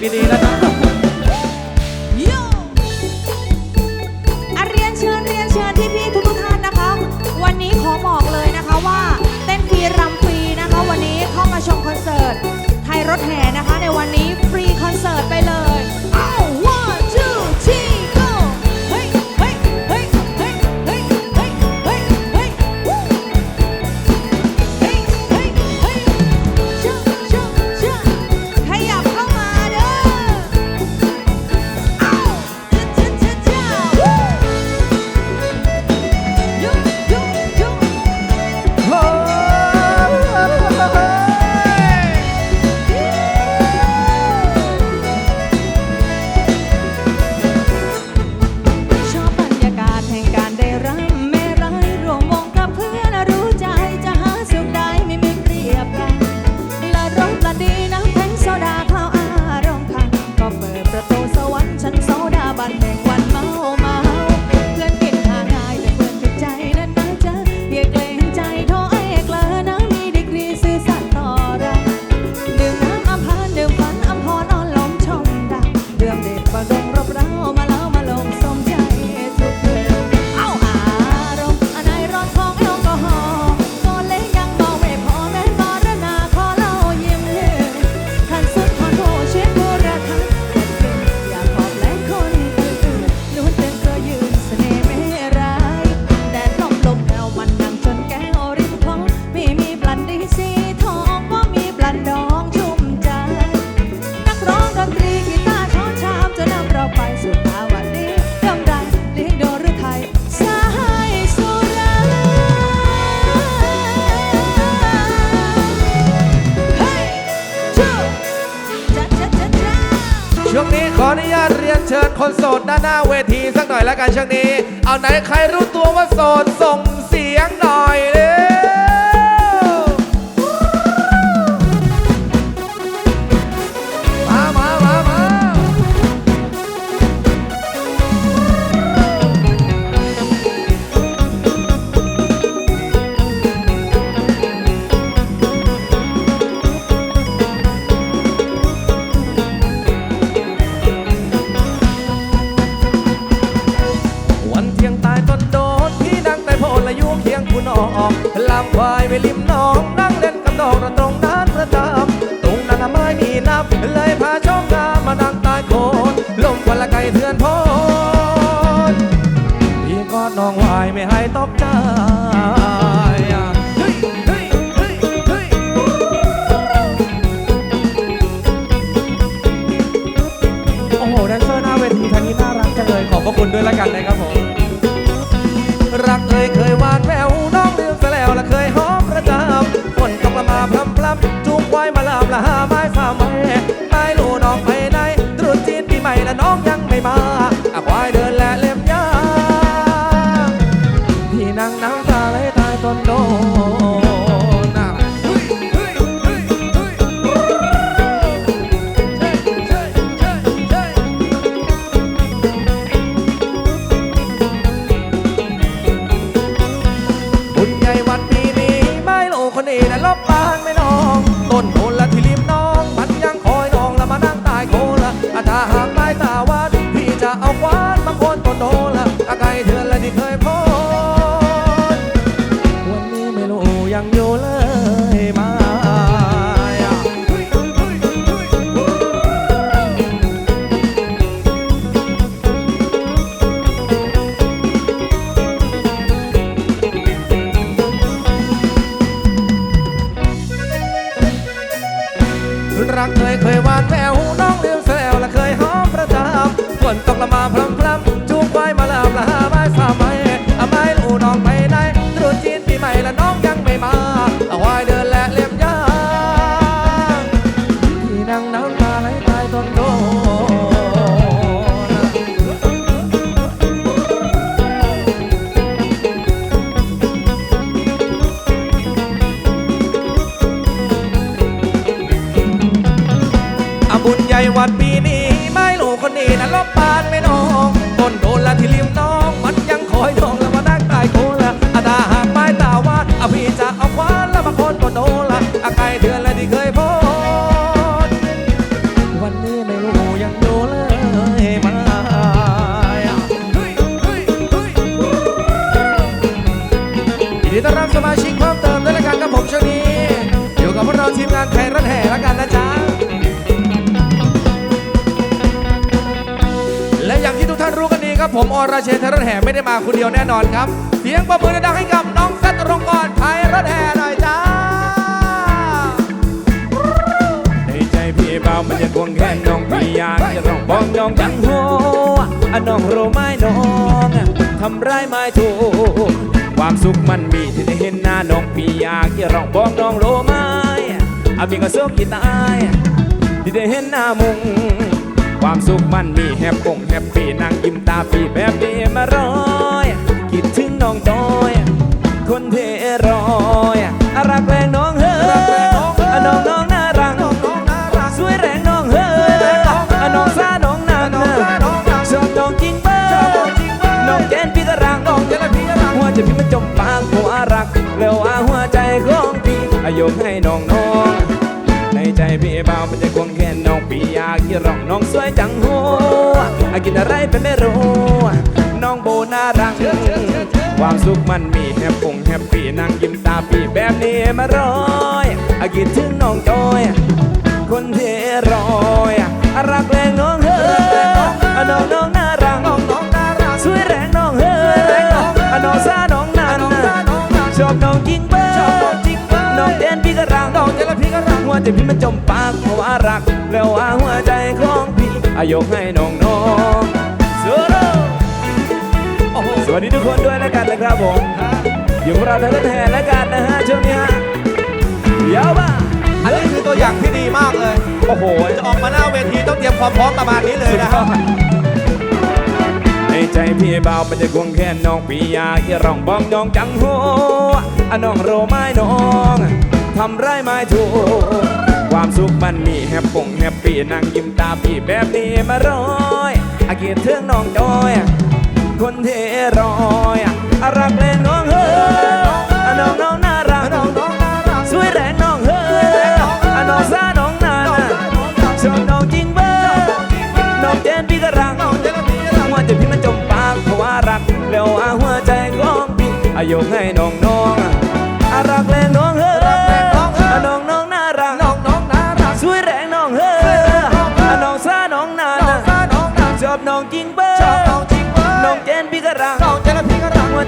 Deputy. กละมาพรำ ผมอรเชนไทรถแห่ไม่ได้มาคนเดียวแน่นอนครับ เสียงประมือดังให้กับน้องสัตรงกรไทยรถแห่หน่อยจ้า ในใจพี่เบามันยังควงแค่น้องพี่อยากจะร้องบ้องยองจังโฮอะน้องโรไหมน้องทำร้ายไม่ถูกความสุขมันมีที่ได้เห็นหน้าน้องพี่อยากจะร้องบองน้องโรไหมอาพี่ก็สุขกี่ตายที่ได้เห็นหน้ามุง ความสุขมันมีแฮปปงแฮปปี้นั่งยิ้มตาปีแบบนี้มาร้อยคิดถึงน้องจอย คนเทรอยรักแรงน้องเฮ้รักแรงน้องเฮ้ยน้องน้องน่ารักน้องรักสวยแรงน้องเฮ้ยแรงน้องเฮ้น้องซาน้องนังซางชอบน้องจริงเบ้ชอบน้องจริงบ้อน้องแกนพี่กระรังน้องเจริญพี่กำลังหัวใจพี่มันจมปากหัวรักแล้วหัวใจของพี่อายกให้น้องน้องในใจพี่เบามันจะควงแขน องพี่อยากยี่ร้องน้องสวยจังโหอากินอะไรเป็นไม่รู้น้องโบน่ารักความสุขมันมีแฮปปงแฮปปี้นั่งยิ้มตาปีแบบนี้มาร้อยอากินถึงน้องจอย จพี่มันจมปากเพราะว่ารัก แล้วว่าหัวใจของพี่อายกให้น้องน้องสวัสดีทุกคนด้วยแล้วกันนะครับผมอยู่กับเราทั้งแทนแล้วกันนะฮะช่วงนี้ฮะเดี๋ยวบ้าอันนี้คือตัวอย่างที่ดีมากเลย โอ้โห จะออกมาหน้าเวทีต้องเตรียมความพร้อมประมาณนี้เลยนะครับในใจพี่เบามันจะควงแค่น้องปียาอีร้องบ้องน้องจังโหอะน้องโรไม้น้อง ทำไร้าไม้ถูกความสุขมันมีแฮปปงแฮปปี้นั่งยิ้มตาพี่แบบนี้มาร้อยอาเกียรเทืองน้องจอย คนเทรอยอารักเล่นน้องเฮ้อน้องน้องน่ารักสวยแรงน้องเฮ้อน้องซาน้องนานชอบน้องจริงเบ้อน้องเจนพี่กระรังหัวใจพี่มันจมปากเพราะว่ารักแล้วหัวใจของพี่อายุให้น้องน้องอารักเล่นน้อง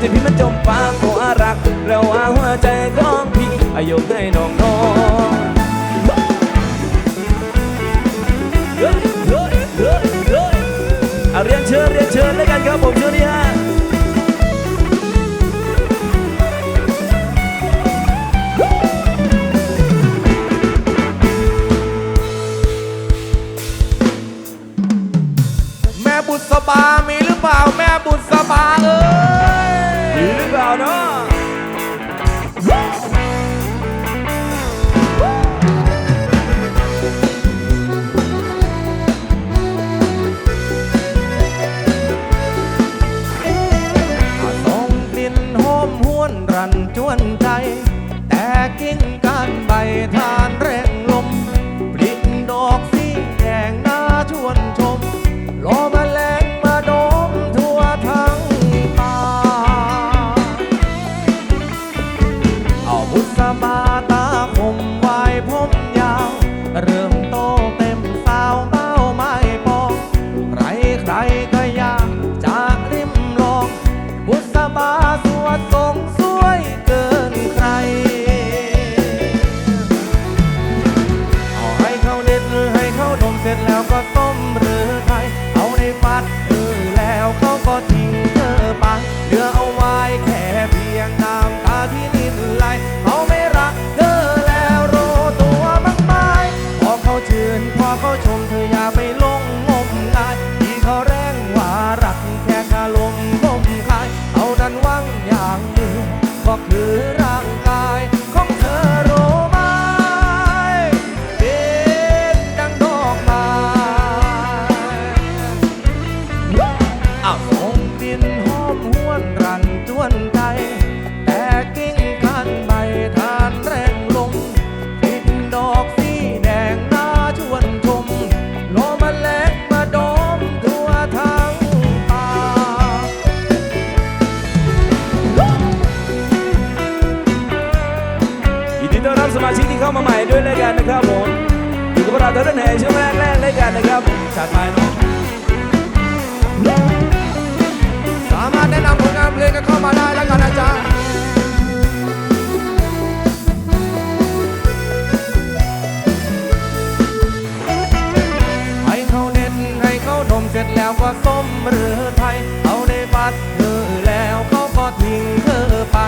จพี่มันจมปากหัวรักเราว่าหัวใจของพี่อายุให้น้องน้องเาเรียนเชิญเรียนเชิญแล้วกันครับผมเชิญเนี่ฮะ almoçar, mata นมเสร็จแล้วก็ส้มเรือไทย เอาในบัตรเธอแล้วเขาก็ทิ้งเธอไป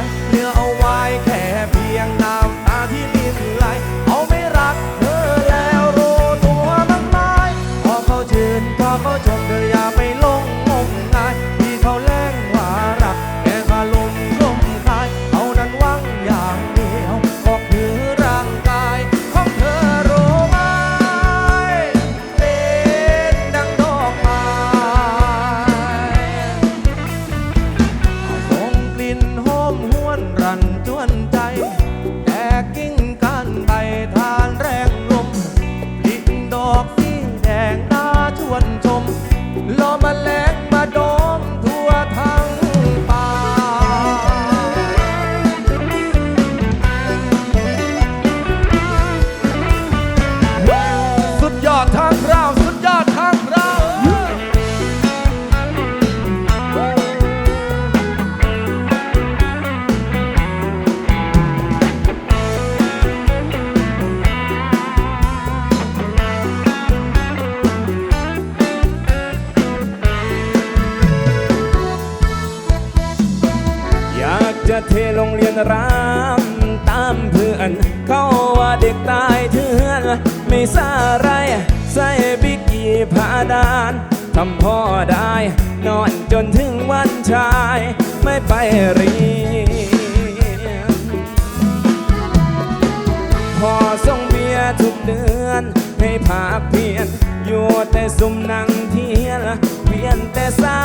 ให้พาเพียน อยู่แต่ซุ่มนั่งเทียนเพียนแต่เศร้า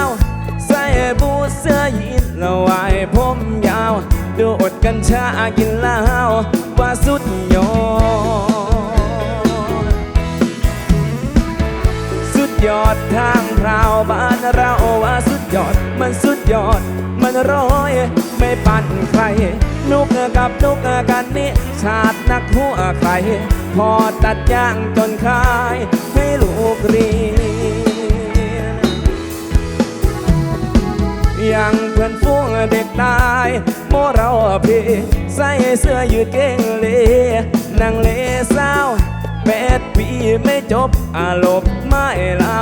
ใส่บูเสื้อยีนละวายผมยาว ดูอดกัญชากินเหล้าว่าสุดยอด สุดยอดทางพราบ้านเราว่าสุดยอด มันสุดยอด มันร้อย ไม่ปั่นใคร นุกกับนุกกันนี่ชาตินักหัวใคร พอตัดย่างจนคาย ให้ลูกเรียนยังเพื่อนฟูงเด็กตายโมเราพี่ใส่เสื้อยืดเก่งเลนั่งเลเศร้าแปดปีไม่จบอารมณ์ไม่เล่า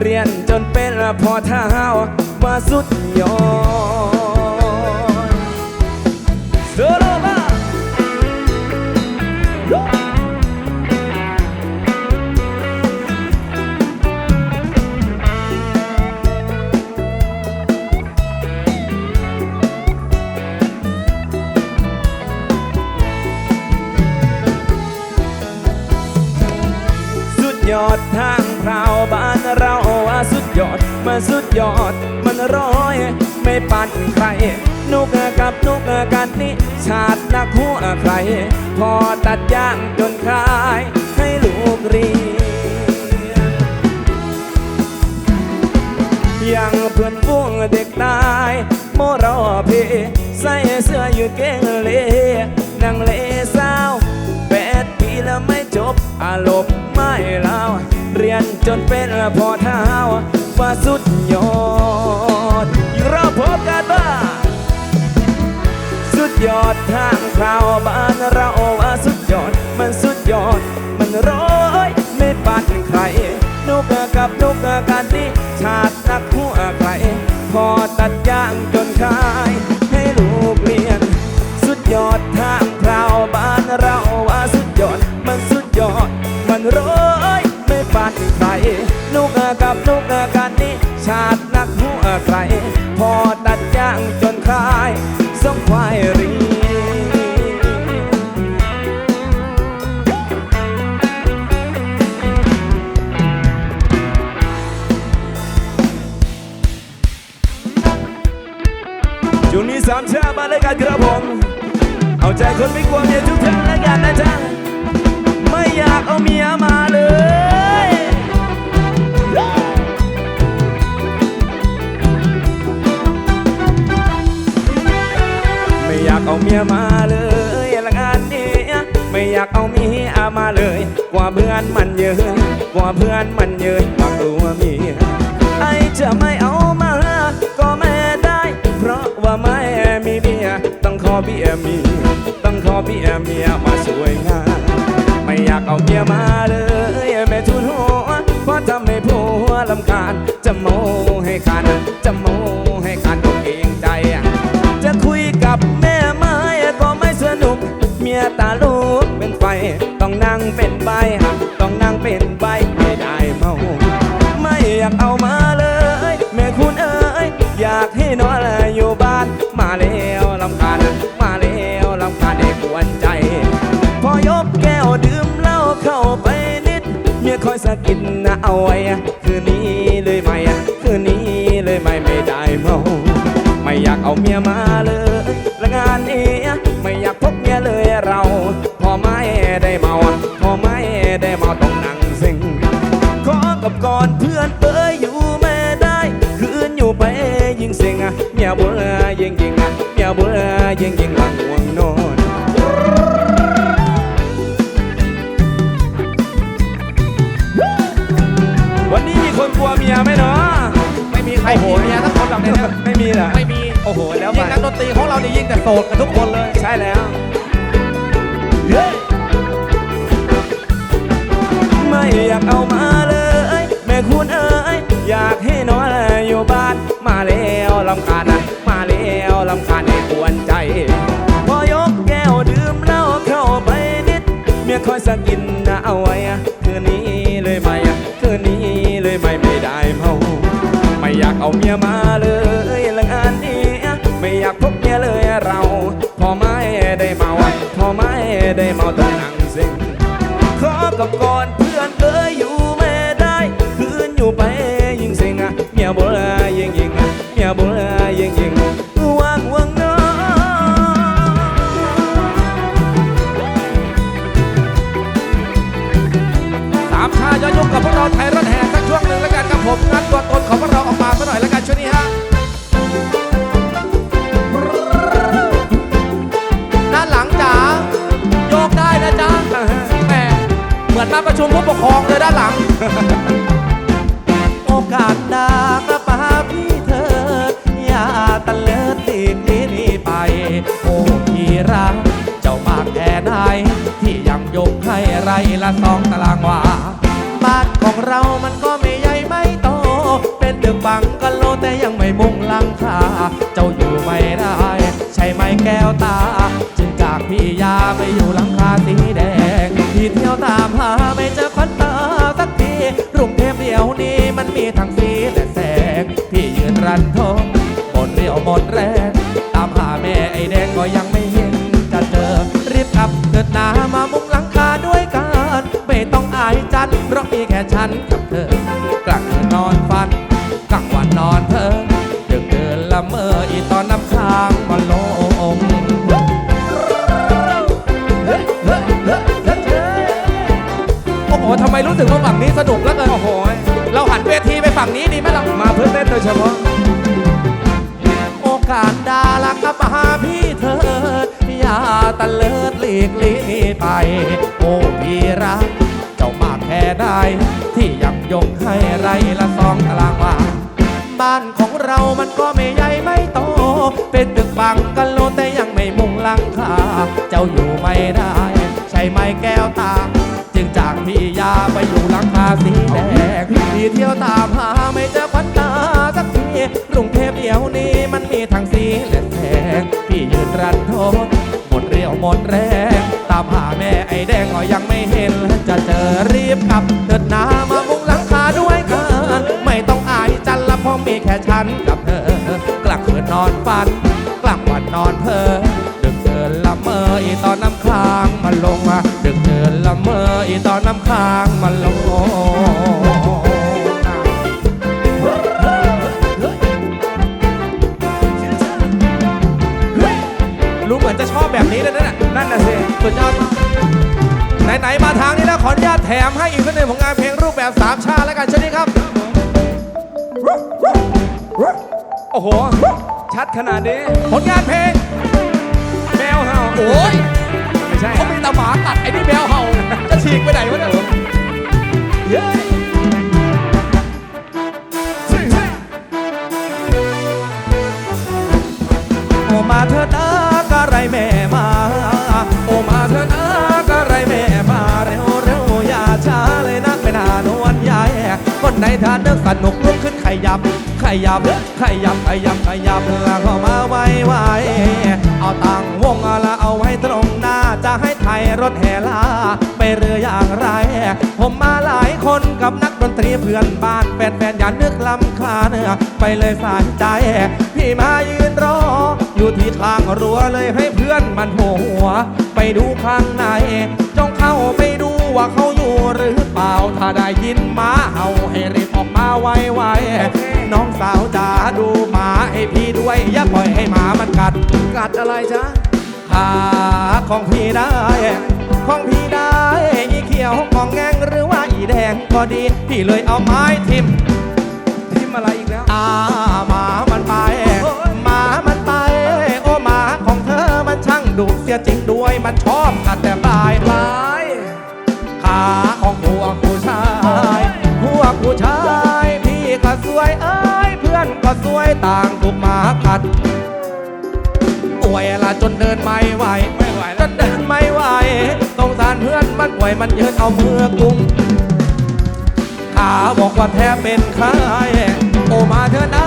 เรียนจนเป็นพอเท้าว่าสุดยอด โซโลบาสุดยอดทางพราวบ้านเราว่าสุดยอดมันสุดยอดมันร้อย ไม่ปั่นใคร นุกกับนุกกันนี่ชาตินักหัวใคร พอตัดย่างจนคลายให้ลูกเรียนยังเพื่อนฟุ้งเด็กตายโมรอเพใส่เสื้อยืดเก่งเลนั่งเลเศร้าแปดปีแล้วไม่จบอารมณ์ไม่เล่าเรียนจนเป็นพอเท้าว่าสุดยอด อดทางคราวบ้านเราว่าสุดยอด มันสุดยอด มันร้อยไม่ปัดใครนุกกับนุกกันนี่ชาตินักหัวใคร พอตัดย่างจนคาย ให้ลูกเรียน สุดยอดทางคราวบ้านเราว่าสุดยอด มันสุดยอด มันร้อยไม่ปัดใครนุกกับนุกกันนี่ชาตินักหัวใคร มียต้องขอเบียมีต้องขอเบียเมียมาสวยงามไม่อยากเอาเมียมาเลยแม่ทุนหัวเพราะทำให้ผัวลำคาญจะโมให้คันจะโมให้คันก็เกรงใจ จะคุยกับแม่ไม้ก็ไม่สนุก เมียตาลูกเป็นไฟต้องนั่งเป็นใบ สะกิดนะเอาไว้ คืนนี้เลยไหมคืนนี้เลยไหมไม่ได้เมาไม่อยากเอาเมียมาเลยและงานนี้ไม่อยากพบเมียเลยเรา พอไม่ได้เมาพอไม่ได้เมาต้องนั่งซิงขอกับก่อนเพื่อนเอ้ยอยู่ไม่ได้ คืนอยู่ไปยิ่งเสียงเมียบุญยิ่งยิงเมียบุญยิ่งยิงหลัง ตรีของเราเนี่ยยิ่งแต่โสดกันทุกคนเลยใช่แล้วไม่อยากเอามาเลย แม่คุณเอ๋ยอยากให้น้อยอยู่บ้านมาแล้วลำคาญ ได้เมาต้องนั่งเซ็งขอกับก่อน มือนมาประชุมผู้ปกครองเลยด้านหลัง นกับเธอกลางคืนนอนฝันกลางวันนอนเธอดึกเดินละเมออีตอนน้ำค้างมาลงโอ้โหทำไมรู้สึกว่าฝั่งนี้สนุกแล้วเกินโอ้โหเราหันเวทีไปฝั่งนี้ดีไหมล่ะมาเพื่อเต้นโดยเฉพาะโอกาสดาลักับหาพี่เธออย่าตะเลิดหลีกลีไป โอ้พี่รัก แค่ใดที่ยังยกให้ไรละสองตารางวาบ้านของเรามันก็ไม่ใหญ่ไม่โต เป็นตึกบังกันโลแต่ยังไม่มุงหลังคา เจ้าอยู่ไม่ได้ ใช่ไหมแก้วตา จึงจากพี่ยาไปอยู่หลังคาสีแดงพี่เที่ยวตามหาไม่เจอควันตาสักทีกรุงเทพเดี๋ยวนี้มันมีทั้งสีและแสง พี่ยืนรันทดหมดเรี่ยวหมดแรง ตามหาแม่ไอ้แดงก็ยังไม่เห็น เจอรีบกลับเดินหนามามุงหลังคาด้วยกันไม่ต้องอายจันละเพราะมีแค่ฉันกับเธอกลางคืนนอนฝัน กลางวันนอนเพ้อดึกเดินละเมออีตอนน้ำค้างมันลงมาดึกเดินละเมออีตอนน้ำค้างมันลงรู้เหมือนจะชอบแบบนี้เลยนะเนี่ยนั่นน่ะสิสุดยอดมากไหน ๆ มาทางนี้ แถมให้อีกสักหนึ่งของงานเพลงรูปแบบสามชาติแล้วกันเช่นนี้ครับ โอ้โห ชัดขนาดนี้ ผลงานเพลง แมวเห่า โอ้ยไม่ใช่เขามีแต่หมากัดไอ้นี่แมวเห่า จะฉีกไปไหนวะเนี่ย ยับขยับขยับขยับแล้วเข้ามาไวไวเอาตังวงละเอาไว้ตรงหน้า จะให้ไทยรถแห่ลาไปเรืออย่างไร ผมมาหลายคนกับนักดนตรีเพื่อนบ้านแฟนๆอย่านึกลำคาญไปเลยสายใจ พี่มายืนรอ อยู่ที่ข้างรั้วเลยให้เพื่อนมันหัว ไปดูข้างในจงเข้าไปดูว่าเขาอยู่หรือเปล่าถ้าได้ยินมาเห่าให้รีบออกมาไวๆ น้องสาวจ๋าดูหมาให้พี่ด้วยอย่าปล่อยให้หมามันกัด กัดอะไรจ๊ะขาของพี่ได้ ของพี่ได้อีเขียวของแงงหรือว่าอีแดงก็ดี พี่เลยเอาไม้ทิ่มทิมอะไรอีกแล้วอาหมามันไปหมามันไป โอ้หมาของเธอมันช่างดุเสียจริงด้วยมันชอบ ก็สวยต่างถูกหมากัดป่วยละจนเดินไม่ไหวไม่ไหวจนเดินไม่ไหวสงสารเพื่อนมันป่วยมันเยืนเอามือกุ้มขาบอกว่าแทบเป็นไข้โอมาเธอนะ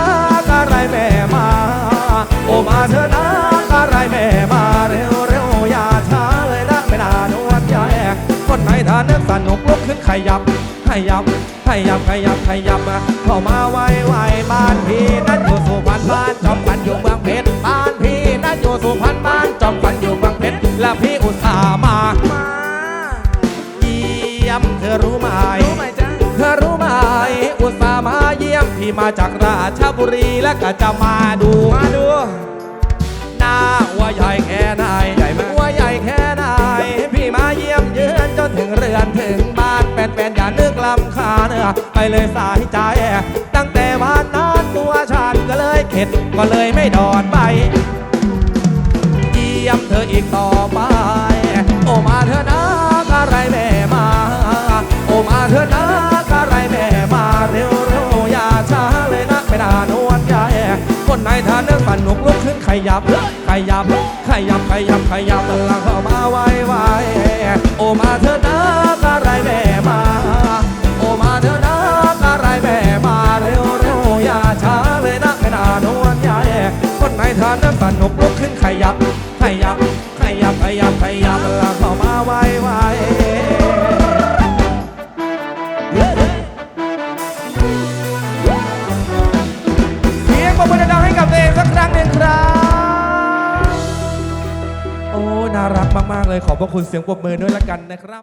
กะไรแม่มา โอมาเธอนะกะไรแม่มาเร็วเร็วอย่าช้าเลยนะไม่นานวันใหญ่คนไหนทานนึกสนุกลุกขึ้นขยับขยับ ขยับขยับขยับมาเข้ามาไวไวบ้านพี่นั้นอยู่สุพรรณบ้านจอมขันอยู่เมืองเพชรบ้านพี่นั้นอยู่สุพรรณบ้านจอมขันอยู่เมืองเพชรและพี่อุตส่าห์มาเยี่ยมเธอรู้ไหมเธอรู้ไหมอุตส่าห์มาเยี่ยมพี่มาจากราชบุรีและก็จะมาดูมาดู ไปเลยสายใจ ตั้งแต่วันนั้นตัวฉันก็เลยเข็ดก็เลยไม่ดอนไปเยี่ยมเธออีกต่อไป โอมาเธอนะอะไรแม่มา โอมาเธอนะอะไรแม่มาเร็วเร็วอย่าช้าเลยนะไม่นานวนใหญ่คนไหนทานเรื่องฝันหนุกลุกขึ้นขยับขยับ พระคุณเสียงปรบมือด้วยละกันนะครับ